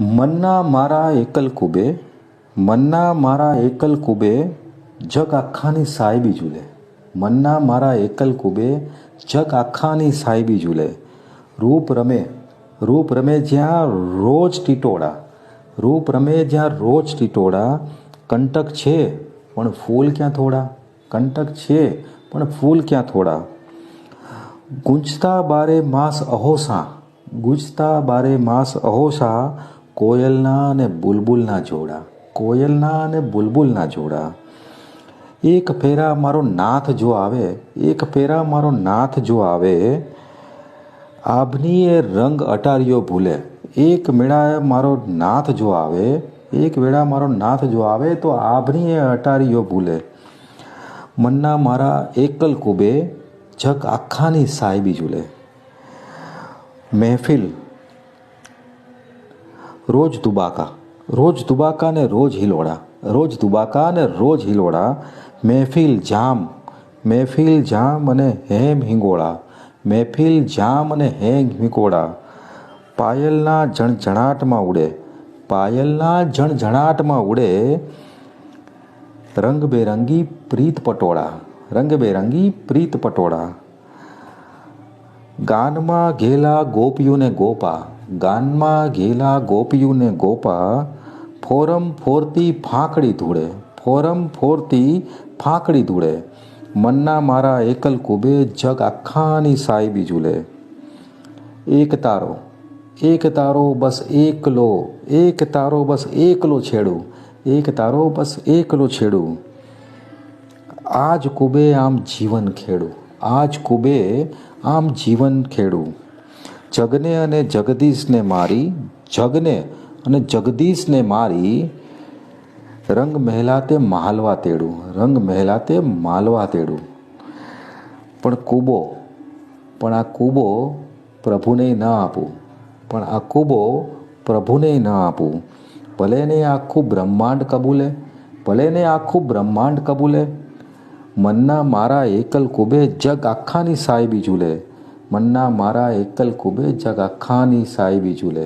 મનના મારા એકલ કુબે, મનના મારા એકલ કુબે, જગ આખાની સાહેબી ઝૂલે. મનના મારા એકલ કુબે, જગ આખાની સાહેબી ઝૂલે. રૂપ રમે રૂપ રમે જ્યાં રોજ ટીટોળા. રૂપ રમે જ્યાં રોજ ટીટોળા, કંટક છે, પણ ફૂલ ક્યાં થોડા? કંટક છે, પણ ફૂલ ક્યાં થોડા? ગુંજતા બારે માસ અહોસા, ગુંજતા બારે માસ અહોસા કોયલના અને બુલબુલના જોડા, કોયલના અને બુલબુલના જોડા. એક ફેરા મારો નાથ જો આવે, એક ફેરા મારો નાથ જો આવે આભની એ રંગ અટારીઓ ભૂલે. એક મેળા મારો નાથ જો આવે, એક વેળા મારો નાથ જો આવે તો આભની એ અટારિયો ભૂલે. મનના મારા એકલ કુબે, જગ આખાની સાહેબી ઝૂલે. મહેફિલ રોજ દુબાકા રોજ દુબાકા ને રોજ હિલોડા, રોજ દુબાકા ને રોજ હિલોડા મહેફિલ જામ મહેફિલ જામ અને હેમ હિંગોળા મહેફિલ જામ અને હેમ હિંગોળા, પાયલના જણઝણાટમાં ઉડે, પાયલના જણઝણાટમાં ઉડે, રંગબેરંગી પ્રીત પટોળા, રંગબેરંગી પ્રીત પટોળા. ગાનમાં ઘેલા ગોપીઓને ગોપા, ગાનમાં ઘેલા ગોપીઓને ગોપા, ફોરમ ફોરતી ફાંકડી ધૂળે, ફોરમ ફોરતી ફાંકડી ધૂળે, મનના મારા એકલ કુબે જગ આખાની સાહેબી ઝૂલે. એક તારો એક તારો બસ એકલો, એક તારો બસ એકલો છેડું, એક તારો બસ એકલો છેડું. આજ કુબે આમ જીવન ખેડું. આજ કુબે આમ જીવન ખેડું. જગને અને જગદીશને મારી, જગને અને જગદીશને મારી, રંગ મહેલાતે માલવા તેડું, રંગ મહેલાતે માલવા તેડું. પણ કૂબો, પણ આ કૂબો પ્રભુને ન આપું. પણ આ કૂબો પ્રભુને ન આપું. ભલે ને આખું બ્રહ્માંડ કબૂલે ભલે ને આખું બ્રહ્માંડ કબૂલે મનના મારા એકલ કુબે જગ આખાની સાહેબી ઝૂલે મનના મારા એકલ કુબે જગ આખાની સાહેબી ઝૂલે